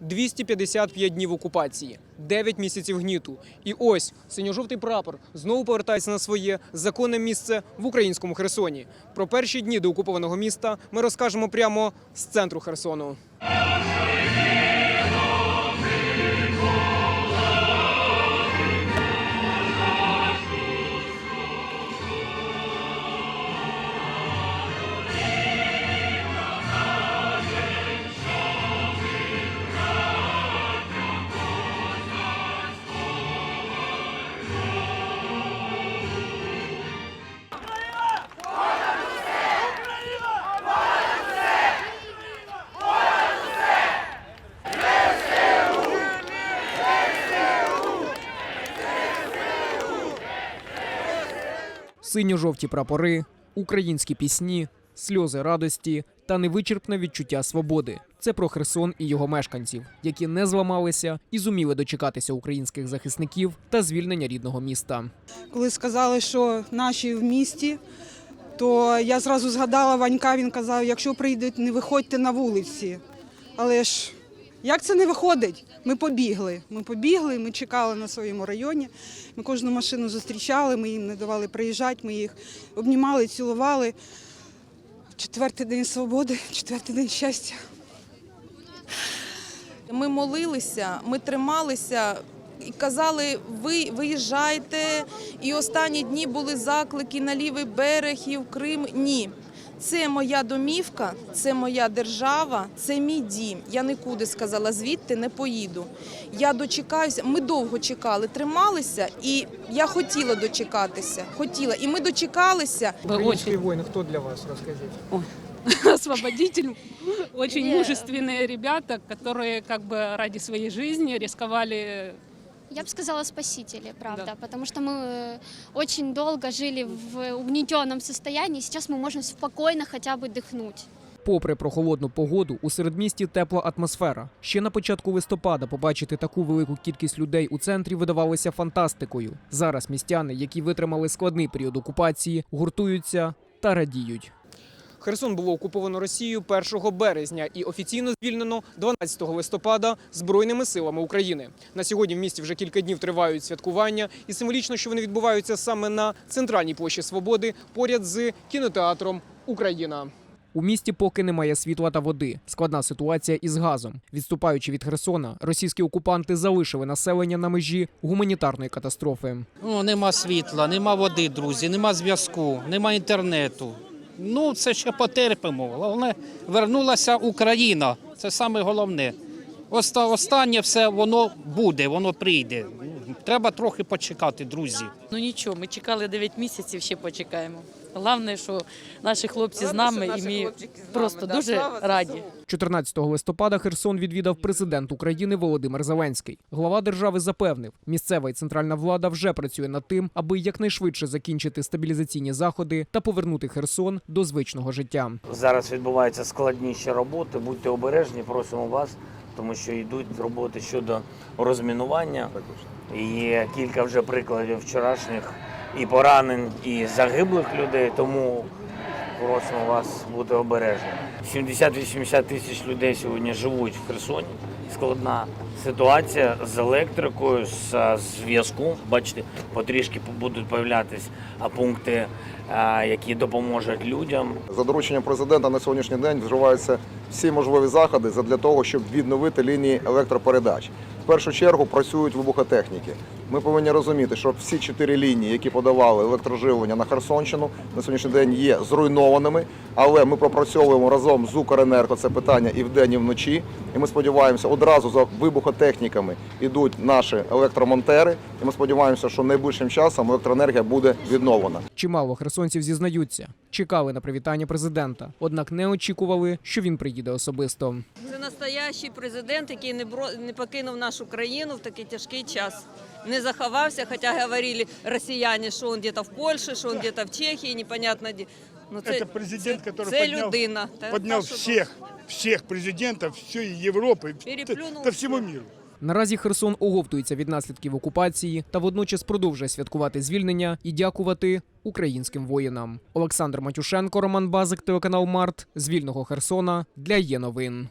255 днів окупації, 9 місяців гніту. І ось синьо-жовтий прапор знову повертається на своє законне місце в українському Херсоні. Про перші дні до окупованого міста ми розкажемо прямо з центру Херсону. Синьо-жовті прапори, українські пісні, сльози радості та невичерпне відчуття свободи. Це про Херсон і його мешканців, які не зламалися і зуміли дочекатися українських захисників та звільнення рідного міста. Коли сказали, що наші в місті, то я зразу згадала Ванька, він казав, якщо прийдуть, не виходьте на вулиці. Але ж як це не виходить? Ми побігли. Ми побігли, ми чекали на своєму районі. Ми кожну машину зустрічали, ми їм не давали приїжджати, ми їх обнімали, цілували. Четвертий день свободи, четвертий день щастя. Ми молилися, ми трималися і казали, ви виїжджайте. І останні дні були заклики на лівий берег і в Крим. Ні. Це моя домівка, це моя держава, це мій дім. Я нікуди сказала, звідти не поїду. Я дочекаюся. Ми довго чекали, трималися, і я хотіла дочекатися. Хотіла, і ми дочекалися. Український воїн, хто для вас розкажіть? освободитель. Очень мужественные ребята, которые как бы ради своей жизни рисковали. Я бы сказала спасители, правда, Да. потому что мы э, очень долго жили в угнетенном состоянии, сейчас мы можем спокойно хотя бы дыхнуть. Попри прохолодну погоду, у середмісті тепла атмосфера. Ще на початку листопада побачити таку велику кількість людей у центрі видавалося фантастикою. Зараз містяни, які витримали складний період окупації, гуртуються та радіють. Херсон було окуповано Росією 1 березня і офіційно звільнено 12 листопада Збройними силами України. На сьогодні в місті вже кілька днів тривають святкування, і символічно, що вони відбуваються саме на центральній площі Свободи, поряд з кінотеатром Україна. У місті поки немає світла та води. Складна ситуація із газом. Відступаючи від Херсона, російські окупанти залишили населення на межі гуманітарної катастрофи. Ну, нема світла, нема води, друзі, нема зв'язку, нема інтернету. Ну, це ще потерпимо. Головне, вернулася Україна. Це саме головне. Оста- Останнє все воно буде, воно прийде. Треба трохи почекати, друзі. Ну нічого, ми чекали 9 місяців, ще почекаємо. Головне, що наші хлопці з нами, і ми просто дуже раді. 14 листопада Херсон відвідав президент України Володимир Зеленський. Глава держави запевнив, місцева і центральна влада вже працює над тим, аби якнайшвидше закінчити стабілізаційні заходи та повернути Херсон до звичного життя. Зараз відбуваються складніші роботи. Будьте обережні, просимо вас, тому що йдуть роботи щодо розмінування. Є кілька вже прикладів вчорашніх і поранень, і загиблих людей. Тому просимо вас бути обережними. 70-80 тисяч людей сьогодні живуть в Херсоні. Складна ситуація з електрикою, з зв'язком. Бачите, потрішки будуть появлятися пункти, які допоможуть людям. За дорученням президента на сьогоднішній день вживаються всі можливі заходи для того, щоб відновити лінії електропередач. Першу чергу працюють вибухотехніки. Ми повинні розуміти, що всі чотири лінії, які подавали електроживлення на Херсонщину, на сьогоднішній день є зруйнованими. Але ми пропрацьовуємо разом з Укренерго це питання і вдень, і вночі. І ми сподіваємося, одразу за вибухотехніками йдуть наші електромонтери. І ми сподіваємося, що найближчим часом електроенергія буде відновлена. Чимало херсонців зізнаються, чекали на привітання президента, однак не очікували, що він приїде особисто. Це настоящий президент, який не покинув нашу країну в такий тяжкий час Не заховався, хоча говорили росіяни, що він десь в Польщі, що він десь в Чехії, непонятно де. Ну, це, Это президент, це, который це поднял, людина. Та- поднял та що всех, всех президентов всей Европы, Переплюнул по всему всё. миру. Наразі Херсон оговтується від наслідків окупації та водночас продовжує святкувати звільнення і дякувати українським воїнам. Олександр Матюшенко, Роман Базик, телеканал Март з вільного Херсона для є новин.